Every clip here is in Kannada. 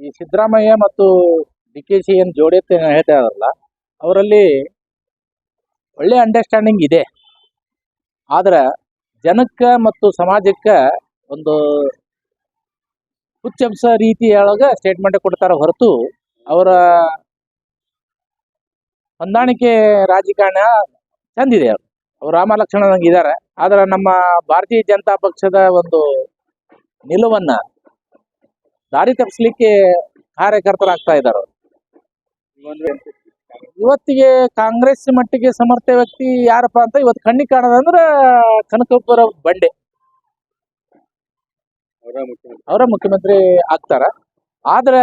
ಈ ಸಿದ್ದರಾಮಯ್ಯ ಮತ್ತು ಡಿ ಕೆ ಸಿ ಏನು ಜೋಡಿ ಹೇಳ್ತಾ ಇದಾರಲ್ಲ, ಅವರಲ್ಲಿ ಒಳ್ಳೆ ಅಂಡರ್ಸ್ಟ್ಯಾಂಡಿಂಗ್ ಇದೆ. ಆದರೆ ಜನಕ್ಕೆ ಮತ್ತು ಸಮಾಜಕ್ಕೆ ಒಂದು ಹುಚ್ಚಂಸ ರೀತಿಯೊಳಗೆ ಸ್ಟೇಟ್ಮೆಂಟ್ ಕೊಡ್ತಾರೆ ಹೊರತು ಅವರ ಹೊಂದಾಣಿಕೆ ರಾಜಕಾರಣ ಚಂದಿದೆ ಅವರು. ಅವ್ರು ರಾಮ ಲಕ್ಷ್ಮಣಂಗೆ ಇದ್ದಾರೆ ಆದರೆ ನಮ್ಮ ಭಾರತೀಯ ಜನತಾ ಪಕ್ಷದ ಒಂದು ನಿಲುವನ್ನ ದಾರಿ ತಪ್ಪಿಸ್ಲಿಕ್ಕೆ ಕಾರ್ಯಕರ್ತರಾಗ್ತಾ ಇದ್ದಾರೆ. ಇವತ್ತಿಗೆ ಕಾಂಗ್ರೆಸ್ ಮಟ್ಟಿಗೆ ಸಮರ್ಥ ವ್ಯಕ್ತಿ ಯಾರಪ್ಪ ಅಂತ ಇವತ್ತು ಕಣ್ಣಿಗೆ ಕಾಣೋದಂದ್ರ ಕನಕಪುರ ಬಂಡೆ. ಅವರ ಮುಖ್ಯಮಂತ್ರಿ. ಆಗ್ತಾರ. ಆದ್ರ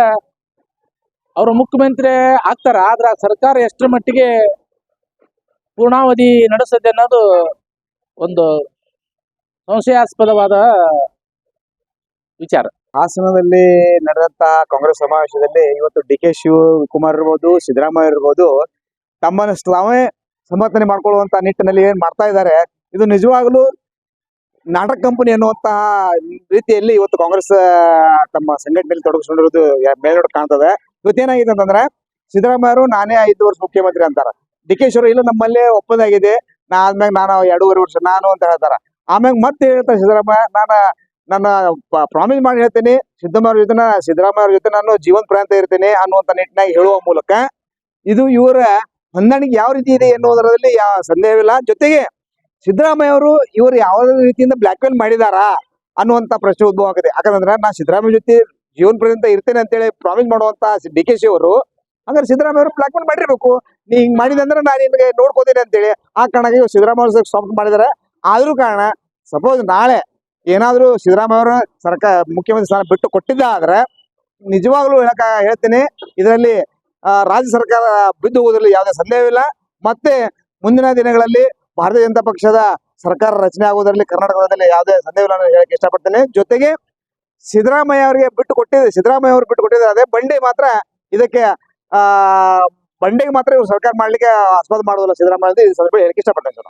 ಅವರ ಮುಖ್ಯಮಂತ್ರಿ ಆಗ್ತಾರ. ಆದ್ರ ಸರ್ಕಾರ ಎಷ್ಟರ ಮಟ್ಟಿಗೆ ಪೂರ್ಣಾವಧಿ ನಡೆಸದೆ ಅನ್ನೋದು ಒಂದು ಸಂಶಯಾಸ್ಪದವಾದ ವಿಚಾರ. ಹಾಸನದಲ್ಲಿ ನಡೆದಂತ ಕಾಂಗ್ರೆಸ್ ಸಮಾವೇಶದಲ್ಲಿ ಇವತ್ತು ಡಿ ಕೆ ಶಿವಕುಮಾರ್ ಇರ್ಬೋದು, ಸಿದ್ದರಾಮಯ್ಯ ಇರ್ಬೋದು ತಮ್ಮನ್ನು ತಾವೇ ಸಮರ್ಥನೆ ಮಾಡ್ಕೊಳ್ಳುವಂತ ನಿಟ್ಟಿನಲ್ಲಿ ಏನ್ ಮಾಡ್ತಾ ಇದ್ದಾರೆ, ಇದು ನಿಜವಾಗ್ಲೂ ನಾಟಕ ಕಂಪನಿ ಅನ್ನುವಂತಹ ರೀತಿಯಲ್ಲಿ ಇವತ್ತು ಕಾಂಗ್ರೆಸ್ ತಮ್ಮ ಸಂಘಟನೆಯಲ್ಲಿ ತೊಡಗಿಸ್ಕೊಂಡಿರೋದು ಮೇಲ್ನೋಡ್ ಮೇಲ್ನೋಟ ಇವತ್ತು ಏನಾಗಿದೆ ಅಂತಂದ್ರೆ ಸಿದ್ದರಾಮಯ್ಯರು ನಾನೇ ಐದು ವರ್ಷ ಮುಖ್ಯಮಂತ್ರಿ ಅಂತಾರ. ಡಿ ಕೆ ಶಿವರು ಇಲ್ಲ ನಮ್ಮಲ್ಲೇ ಒಪ್ಪಂದ ಆಗಿದೆ, ನಾ ಆದ್ಮ್ಯಾಗ ನಾನು ಎರಡೂವರೆ ವರ್ಷ ನಾನು ಅಂತ ಹೇಳ್ತಾರ. ಆಮ್ಯಾಗ ಮತ್ತೆ ಹೇಳ್ತಾರೆ ಸಿದ್ದರಾಮಯ್ಯ, ನಾನು ನನ್ನ ಪ್ರಾಮಿಸ್ ಮಾಡಿ ಹೇಳ್ತೇನೆ ಸಿದ್ದರಾಮಯ್ಯ ಜೊತೆ ಸಿದ್ದರಾಮಯ್ಯ ಜೊತೆ ನಾನು ಜೀವನ ಪ್ರಾಂತ ಇರ್ತೇನೆ ಅನ್ನುವಂತ ನಿಟ್ಟಿನಾಗಿ ಹೇಳುವ ಮೂಲಕ ಇದು ಇವರ ಹೊಂದಾಣಿಕೆ ಯಾವ ರೀತಿ ಇದೆ ಎನ್ನುವುದರಲ್ಲಿ ಯಾವ ಸಂದೇಹವಿಲ್ಲ. ಜೊತೆಗೆ ಸಿದ್ದರಾಮಯ್ಯ ಅವರು ಇವರು ಯಾವ ರೀತಿಯಿಂದ ಬ್ಲಾಕ್ ಮೇಲ್ ಮಾಡಿದಾರಾ ಅನ್ನುವಂತ ಪ್ರಶ್ನೆ ಉದ್ಭವ ಆಗಿದೆ. ಯಾಕಂದ್ರೆ ನಾ ಸಿದ್ದರಾಮಯ್ಯ ಜೊತೆ ಜೀವನ ಪರ್ಯಂತ ಇರ್ತೇನೆ ಅಂತೇಳಿ ಪ್ರಾಮಿಸ್ ಮಾಡುವಂತ ಡಿ ಕೆ ಶಿ ಅವರು ಹಾಗಾದ್ರೆ ಸಿದ್ದರಾಮಯ್ಯ ಅವರು ಬ್ಲಾಕ್ ಮೇಲ್ ಮಾಡಿರ್ಬೇಕು. ನೀ ಹಿಂಗ್ ಮಾಡಿದಂದ್ರೆ ನಾನು ನಿಮಗೆ ನೋಡ್ಕೋತೇನೆ ಅಂತೇಳಿ. ಆ ಕಾರಣಕ್ಕೆ ಸಿದ್ದರಾಮಯ್ಯ ಸಾಫ್ಟ್ ಮಾಡಿದಾರೆ. ಆದ್ರೂ ಕಾರಣ ಸಪೋಸ್ ನಾಳೆ ಏನಾದ್ರೂ ಸಿದ್ದರಾಮಯ್ಯ ಅವರ ಸರ್ಕಾರ ಮುಖ್ಯಮಂತ್ರಿ ಸ್ಥಾನ ಬಿಟ್ಟು ಕೊಟ್ಟಿದ್ದಾದ್ರೆ ನಿಜವಾಗ್ಲೂ ಹೇಳಕ ಹೇಳ್ತೀನಿ, ಇದರಲ್ಲಿ ರಾಜ್ಯ ಸರ್ಕಾರ ಬಿದ್ದು ಹೋಗೋದ್ರಲ್ಲಿ ಯಾವುದೇ ಸಂದೇಹವಿಲ್ಲ. ಮತ್ತೆ ಮುಂದಿನ ದಿನಗಳಲ್ಲಿ ಭಾರತೀಯ ಜನತಾ ಪಕ್ಷದ ಸರ್ಕಾರ ರಚನೆ ಆಗೋದ್ರಲ್ಲಿ, ಕರ್ನಾಟಕದಲ್ಲಿ ಯಾವುದೇ ಸಂದೇಹವಿಲ್ಲ ಅಂತ ಹೇಳಕ್ಕೆ ಇಷ್ಟಪಡ್ತೇನೆ. ಜೊತೆಗೆ ಸಿದ್ದರಾಮಯ್ಯ ಅವರಿಗೆ ಬಿಟ್ಟು ಕೊಟ್ಟಿದೆ ಸಿದ್ದರಾಮಯ್ಯ ಅವರು ಬಿಟ್ಟು ಕೊಟ್ಟಿದ್ದಾರೆ, ಅದೇ ಬಂಡೆ ಮಾತ್ರ ಇದಕ್ಕೆ, ಆ, ಬಂಡೆಗೆ ಮಾತ್ರ ಇವ್ರು ಸರ್ಕಾರ ಮಾಡ್ಲಿಕ್ಕೆ ಆಸ್ಪದ ಮಾಡೋದಿಲ್ಲ ಸಿದ್ದರಾಮಯ್ಯ ಅಂತ ಈ ಸಂದರ್ಭ ಹೇಳಕ್ಕೆ ಇಷ್ಟಪಡ್ತೇನೆ ಸರ್